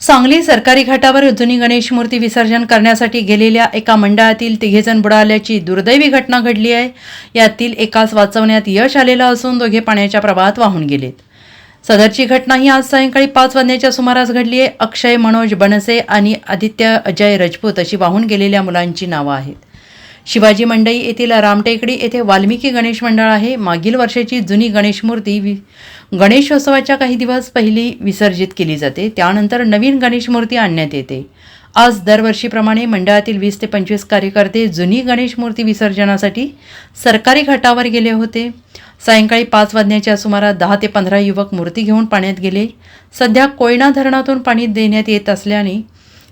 सांगली सरकारी घाटावर जुनी गणेश मूर्ती विसर्जन करण्यासाठी गेलेल्या एका मंडळातील तिघेजण बुडाल्याची दुर्दैवी घटना घडली आहे. यातील एकास वाचवण्यात यश आलेलं असून दोघे पाण्याच्या प्रवाहात वाहून गेलेत. सदरची घटना ही आज सायंकाळी पाच वाजण्याच्या सुमारास घडली आहे. अक्षय मनोज बनसे आणि आदित्य अजय रजपूत अशी वाहून गेलेल्या मुलांची नावं आहेत. शिवाजी मंडई येथील रामटेकडी येथे वाल्मिकी गणेश मंडळ आहे. मागील वर्षाची जुनी गणेश मूर्ती वि गणेशोत्सवाच्या काही दिवस पहिली विसर्जित केली जाते. त्यानंतर नवीन गणेश मूर्ती आणण्यात येते. आज दरवर्षीप्रमाणे मंडळातील वीस ते पंचवीस कार्यकर्ते जुनी गणेश मूर्ती विसर्जनासाठी सरकारी घाटावर गेले होते. सायंकाळी पाच वाजण्याच्या सुमारास दहा ते पंधरा युवक मूर्ती घेऊन पाण्यात गेले. सध्या कोयना धरणातून पाणी देण्यात येत असल्याने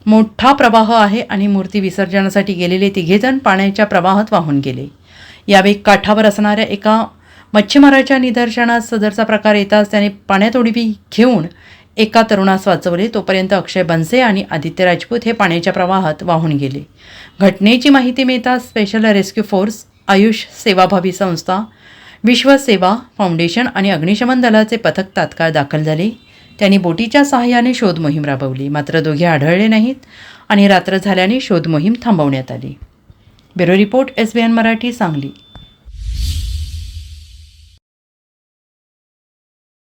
मोठा प्रवाह आहे आणि मूर्ती विसर्जनासाठी गेलेले तिघेजण पाण्याच्या प्रवाहात वाहून गेले. यावेळी काठावर असणाऱ्या एका मच्छीमाराच्या निदर्शनास सदरचा प्रकार येताच त्याने पाण्यात उडी घेऊन एका तरुणास वाचवले. तोपर्यंत अक्षय बनसे आणि आदित्य राजपूत हे पाण्याच्या प्रवाहात वाहून गेले. घटनेची माहिती मिळताच स्पेशल रेस्क्यू फोर्स आयुष सेवाभावी संस्था विश्वसेवा फाउंडेशन आणि अग्निशमन दलाचे पथक तात्काळ दाखल झाले. त्यांनी बोटीच्या सहाय्याने शोध मोहीम राबवली. मात्र दोघे आढळले नाहीत आणि रात्र झाल्याने शोध मोहीम थांबवण्यात आली. Bureau report S B N Marathi Sangli.